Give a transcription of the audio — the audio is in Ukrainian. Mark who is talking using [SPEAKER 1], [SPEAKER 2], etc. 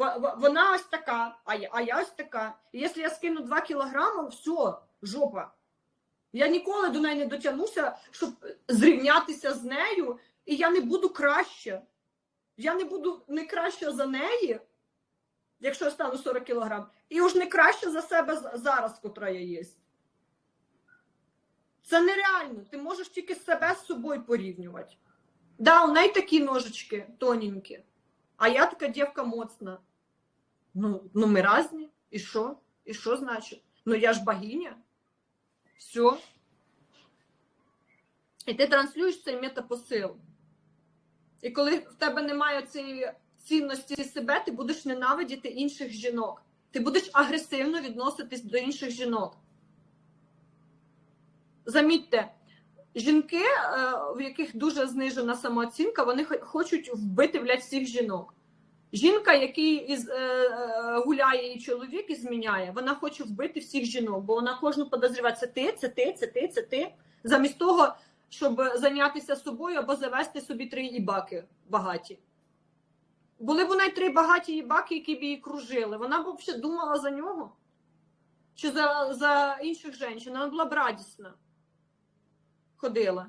[SPEAKER 1] Во- во- Вона ось така, а я, а я ось така. І якщо я скину 2 кілограми, все, жопа. Я ніколи до неї не дотягнуся, щоб зрівнятися з нею, і я не буду краще. Я не буду не краще за неї, якщо я стану 40 кілограм, і уж не краще за себе зараз, котра я є. Це нереально. Ти можеш тільки себе з собою порівнювати. Да, у неї такі ножички тоненькі, а я така дівка моцна. Ну, ну ми разні. І що? І що значить? Ну я ж богиня. Все. І ти транслюєш цей метапосил. І коли в тебе немає цієї цінності себе, ти будеш ненавидіти інших жінок. Ти будеш агресивно відноситись до інших жінок. Замітьте, жінки, е, в яких дуже знижена самооцінка, вони хочуть вбити блядь, всіх жінок. Жінка, який е, е, гуляє її чоловік і зміняє, вона хоче вбити всіх жінок, бо вона кожну подозріває, це ти, це ти, це ти, це ти. Замість того, щоб зайнятися собою або завести собі три ібаки багаті. Були б у неї три багаті ібаки, які б її кружили. Вона б взагалі думала за нього. Чи за, за інших жінок. Вона була б радісна. Ходила.